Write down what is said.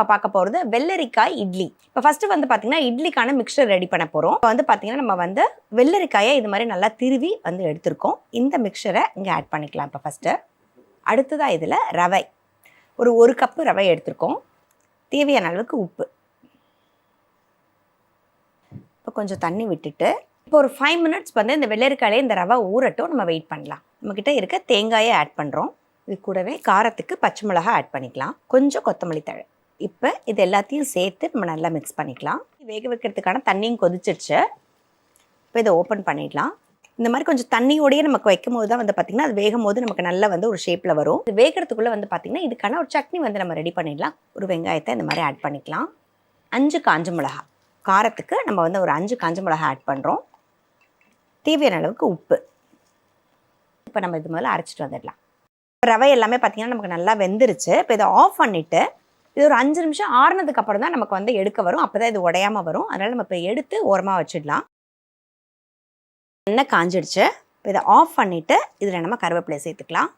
நம்ம பார்க்க போகிறது வெள்ளரிக்காய் இட்லி. இப்போ ஃபஸ்ட்டு வந்து பார்த்தீங்கன்னா இட்லிக்கான மிக்சர் ரெடி பண்ண போகிறோம் இப்போ வந்து பார்த்தீங்கன்னா நம்ம வந்து வெள்ளரிக்காயை இது மாதிரி நல்லா திருவி வந்து எடுத்திருக்கோம். இந்த மிக்சரை இங்கே ஆட் பண்ணிக்கலாம் இப்போ ஃபஸ்ட்டு அடுத்ததாக இதில் ரவை. ஒரு ஒரு கப்பு ரவை எடுத்திருக்கோம். தேவையான அளவுக்கு உப்பு. இப்போ கொஞ்சம் தண்ணி விட்டுட்டு இப்போ ஒரு ஃபைவ் மினிட்ஸ் வந்து இந்த வெள்ளரிக்காயிலே இந்த ரவை ஊறட்டும். நம்ம வெயிட் பண்ணலாம். நம்மக்கிட்ட இருக்க தேங்காயை ஆட் பண்ணுறோம் இது கூடவே காரத்துக்கு பச்சை மிளகா ஆட் பண்ணிக்கலாம். கொஞ்சம் கொத்தமல்லி தழை. இப்போ இது எல்லாத்தையும் சேர்த்து நம்ம நல்லா மிக்ஸ் பண்ணிக்கலாம். வேக வைக்கிறதுக்கான தண்ணியும் கொதிச்சிருச்சு. இப்போ இதை ஓப்பன் பண்ணிடலாம். இந்த மாதிரி கொஞ்சம் தண்ணியோடையே நமக்கு வைக்கும் போது தான் வந்து பார்த்திங்கன்னா அது வேகும் போது நமக்கு நல்லா வந்து ஒரு ஷேப்பில் வரும். இது வேகிறதுக்குள்ளே வந்து பார்த்திங்கன்னா இதுக்கான ஒரு சட்னி வந்து நம்ம ரெடி பண்ணிடலாம். ஒரு வெங்காயத்தை இந்த மாதிரி ஆட் பண்ணிக்கலாம். அஞ்சு காஞ்ச மிளகா காரத்துக்கு நம்ம வந்து ஒரு அஞ்சு காஞ்ச மிளகா ஆட் பண்ணுறோம் தேவையான அளவுக்கு உப்பு. இப்போ நம்ம இது முதல்ல அரைச்சிட்டு வந்துடலாம். ரவை எல்லாமே பார்த்திங்கன்னா நமக்கு நல்லா வெந்துருச்சு. இப்போ இதை ஆஃப் பண்ணிவிட்டு இது ஒரு அஞ்சு நிமிஷம் ஆறுனதுக்கு அப்புறம் தான் நமக்கு வந்து எடுக்க வரும். அப்போ தான் இது உடையாமல் வரும். அதனால் நம்ம இப்போ எடுத்து ஓரமாக வச்சிடலாம். எண்ணெய் காஞ்சிடுச்சு. இப்போ இதை ஆஃப் பண்ணிவிட்டு இதில் நம்ம கருவேப்பிலை சேர்த்துக்கலாம்.